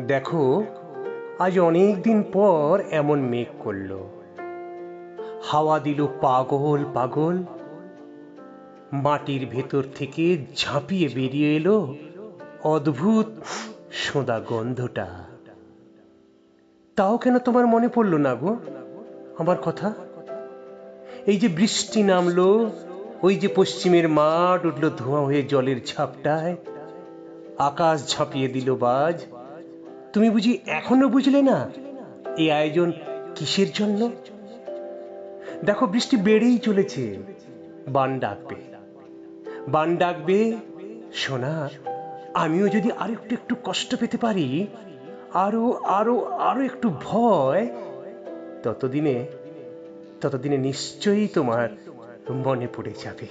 দেখো, আজ অনেক দিন পর এমন মেঘ করল। হাওয়া দিল পাগল পাগল। মাটির ভেতর থেকে ঝাঁপিয়ে বেরিয়ে এলো অদ্ভুত সোঁদা গন্ধটা। তাও কেন তোমার মনে পড়ল না গো? আমার কথা? এই যে বৃষ্টি নামলো, ওই যে পশ্চিমের মাঠ উঠল ধোঁয়া হয়ে জলের ঝাপটায়, আকাশ ঝাঁপিয়ে দিল বাজ। তুমি বুঝি এখনও বুঝলে না এই আয়োজন কিসের জন্য? দেখো, বৃষ্টি বেড়েই চলেছে বান ডাকবে। বান ডাকবে, সোনা, আমিও যদি আরও একটু একটু কষ্ট পেতে পারি, আরও আরও আরও একটু ভয়, ততদিনে ততদিনে নিশ্চয়ই তোমার মনে পড়ে যাবে।